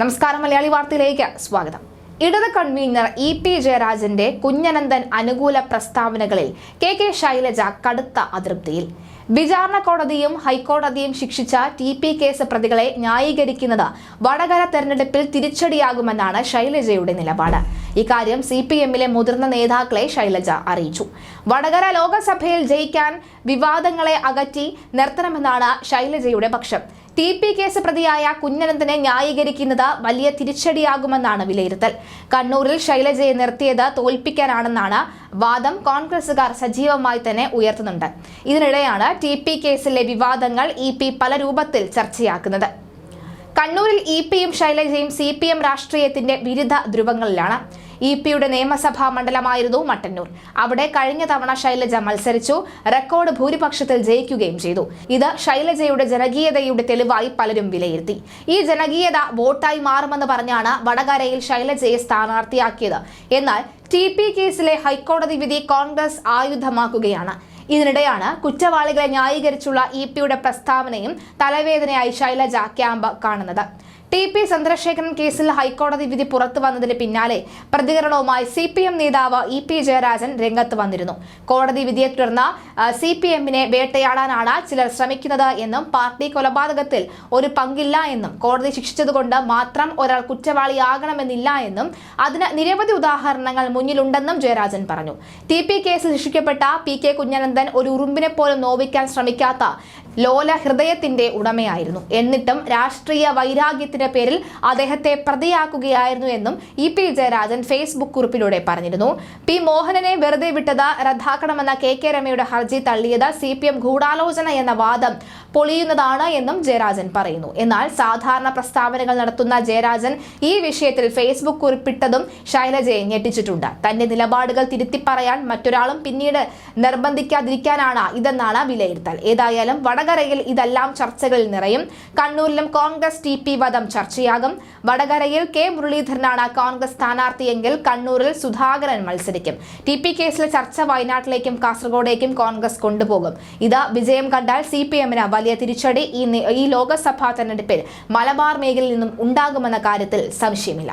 നമസ്കാരം മലയാളി വാർത്തയിലേക്ക് സ്വാഗതം. ഇടത് കൺവീനർ ഇ പി ജയരാജന്റെ കുഞ്ഞനന്ദൻ അനുകൂല പ്രസ്താവനകളിൽ കെ കെ ശൈലജ കടുത്ത അതൃപ്തിയിൽ. വിചാരണ കോടതിയും ഹൈക്കോടതിയും ശിക്ഷിച്ച ടി പി കേസ് പ്രതികളെ ന്യായീകരിക്കുന്നത് വടകര തെരഞ്ഞെടുപ്പിൽ തിരിച്ചടിയാകുമെന്നാണ് ശൈലജയുടെ നിലപാട്. ഇക്കാര്യം സി പി എമ്മിലെ മുതിർന്ന നേതാക്കളെ ശൈലജ അറിയിച്ചു. വടകര ലോകസഭയിൽ ജയിക്കാൻ വിവാദങ്ങളെ അകറ്റി നിർത്തണമെന്നാണ് ശൈലജയുടെ പക്ഷം. ടി പി കേസ് പ്രതിയായ കുഞ്ഞനന്ദനെ ന്യായീകരിക്കുന്നത് വലിയ തിരിച്ചടിയാകുമെന്നാണ് വിലയിരുത്തൽ. കണ്ണൂരിൽ ശൈലജയെ നിർത്തിയത് തോൽപ്പിക്കാനാണെന്നാണ് വാദം കോൺഗ്രസുകാർ സജീവമായി തന്നെ ഉയർത്തുന്നുണ്ട്. ഇതിനിടെയാണ് ടി കേസിലെ വിവാദങ്ങൾ ഇ പല രൂപത്തിൽ ചർച്ചയാക്കുന്നത്. കണ്ണൂരിൽ ഇ പിയും ശൈലജയും സി പി എം രാഷ്ട്രീയത്തിന്റെ വിരുദ്ധ ധ്രുവങ്ങളിലാണ്. ഇ പിയുടെ നിയമസഭാ മണ്ഡലമായിരുന്നു മട്ടന്നൂർ. അവിടെ കഴിഞ്ഞ തവണ ശൈലജ മത്സരിച്ചു. റെക്കോർഡ് ഭൂരിപക്ഷത്തിൽ ജയിക്കുകയും ചെയ്തു. ഇത് ശൈലജയുടെ ജനകീയതയുടെ തെളിവായി പലരും വിലയിരുത്തി. ഈ ജനകീയത വോട്ടായി മാറുമെന്ന് പറഞ്ഞാണ് വടകരയിൽ ശൈലജയെ സ്ഥാനാർത്ഥിയാക്കിയത്. എന്നാൽ ടി പി കേസിലെ ഹൈക്കോടതി വിധി കോൺഗ്രസ് ആയുധമാക്കുകയാണ്. ഇതിനിടെയാണ് കുറ്റവാളികളെ ന്യായീകരിച്ചുള്ള ഇ പിയുടെ പ്രസ്താവനയും തലവേദനയായി ശൈലജ ക്യാമ്പ് കാണുന്നത്. ടി പി ചന്ദ്രശേഖരൻ കേസിൽ ഹൈക്കോടതി വിധി പുറത്തു വന്നതിന് പിന്നാലെ പ്രതികരണവുമായി സി പി എം നേതാവ് ഇ പി ജയരാജൻ രംഗത്ത് വന്നിരുന്നു. കോടതി വിധിയെ തുടർന്ന് സി പി എമ്മിനെ വേട്ടയാടാനാണ് ചിലർ ശ്രമിക്കുന്നത് എന്നും പാർട്ടി കൊലപാതകത്തിൽ ഒരു പങ്കില്ല എന്നും കോടതി ശിക്ഷിച്ചതുകൊണ്ട് മാത്രം ഒരാൾ കുറ്റവാളിയാകണമെന്നില്ല എന്നും അതിന് നിരവധി ഉദാഹരണങ്ങൾ മുന്നിലുണ്ടെന്നും ജയരാജൻ പറഞ്ഞു. ടി പി കേസിൽ ശിക്ഷിക്കപ്പെട്ട പി കെ കുഞ്ഞനന്ദൻ ഒരു ഉറുമ്പിനെ പോലും നോവിക്കാൻ ശ്രമിക്കാത്ത ലോല ഹൃദയത്തിന്റെ ഉടമയായിരുന്നു. എന്നിട്ടും രാഷ്ട്രീയ വൈരാഗ്യത്തിന്റെ പേരിൽ അദ്ദേഹത്തെ പ്രതിയാക്കുകയായിരുന്നു എന്നും ഇ പി ജയരാജൻ ഫേസ്ബുക്ക് കുറിപ്പിലൂടെ പറഞ്ഞിരുന്നു. പി മോഹനനെ വെറുതെ വിട്ടത് റദ്ദാക്കണമെന്ന കെ കെ രമയുടെ ഹർജി തള്ളിയത് സി പി എം ഗൂഢാലോചന എന്ന വാദം പൊളിയുന്നതാണ് എന്നും ജയരാജൻ പറയുന്നു. എന്നാൽ സാധാരണ പ്രസ്താവനകൾ നടത്തുന്ന ജയരാജൻ ഈ വിഷയത്തിൽ ഫേസ്ബുക്ക് കുറിപ്പിട്ടതും ശൈലജയെ ഞെട്ടിച്ചിട്ടുണ്ട്. തന്റെ നിലപാടുകൾ തിരുത്തി പറയാൻ മറ്റൊരാളും പിന്നീട് നിർബന്ധിക്കാതിരിക്കാനാണ് ഇതെന്നാണ് വിലയിരുത്തൽ. ഏതായാലും വടകരയിൽ ഇതെല്ലാം ചർച്ചകളിൽ നിറയും. കണ്ണൂരിലും കോൺഗ്രസ് ടി പി വധം ചർച്ചയാകും. വടകരയിൽ കെ മുരളീധരനാണ് കോൺഗ്രസ് സ്ഥാനാർത്ഥിയെങ്കിൽ കണ്ണൂരിൽ സുധാകരൻ മത്സരിക്കും. ടി പി കേസിലെ ചർച്ച വയനാട്ടിലേക്കും കാസർഗോഡേക്കും കോൺഗ്രസ് കൊണ്ടുപോകും. ഇത് വിജയം കണ്ടാൽ സി പി എമ്മിന് വലിയ തിരിച്ചടി ഈ ലോകസഭാ തെരഞ്ഞെടുപ്പിൽ മലബാർ മേഖലയിൽ നിന്നും ഉണ്ടാകുമെന്ന കാര്യത്തിൽ സംശയമില്ല.